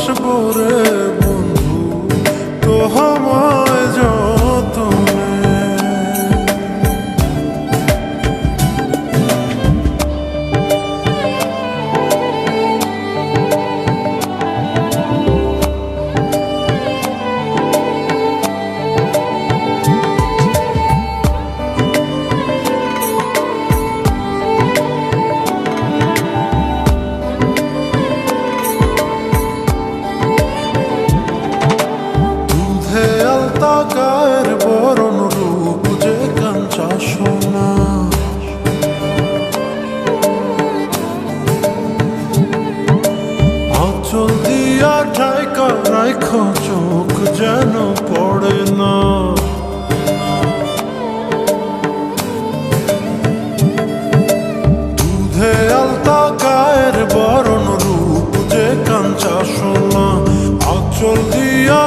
yaşı boru Dhaka রাখো চোখ যেন পড়ে না। দুধে আলতা গায়ের বরণ রূপ যে কাঞ্চা সোনা অচল দিয়া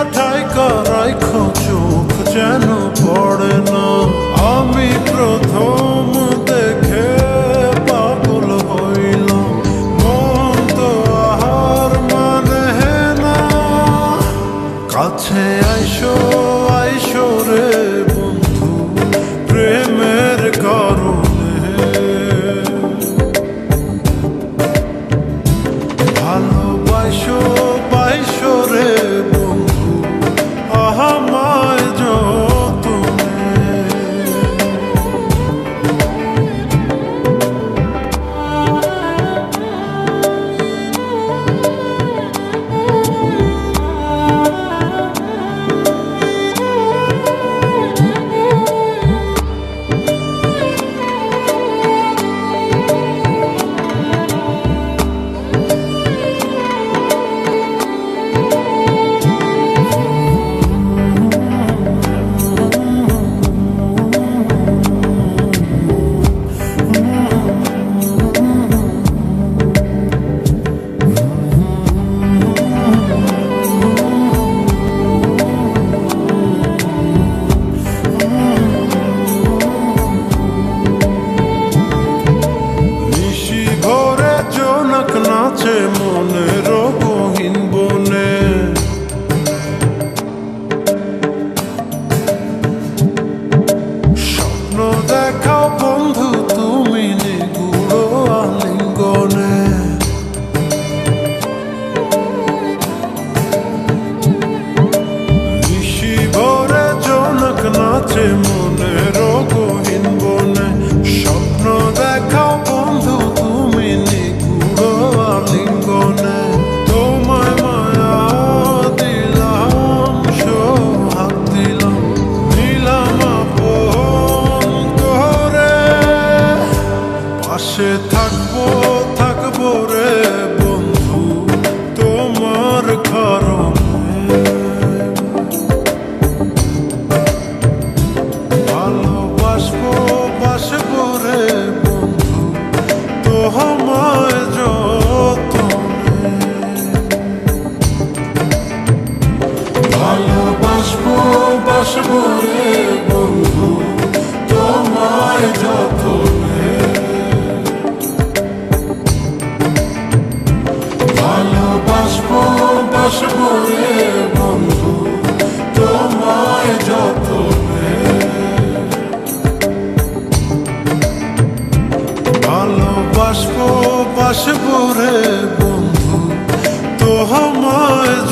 পাশে থাকব থাকব রে বন্ধু, তোমার কারণে। ভালোবাসবো, বাসবো রে বন্ধু তোমায় যতনে। ভালোবাসবো, বাসবো রে মোহাম্মদ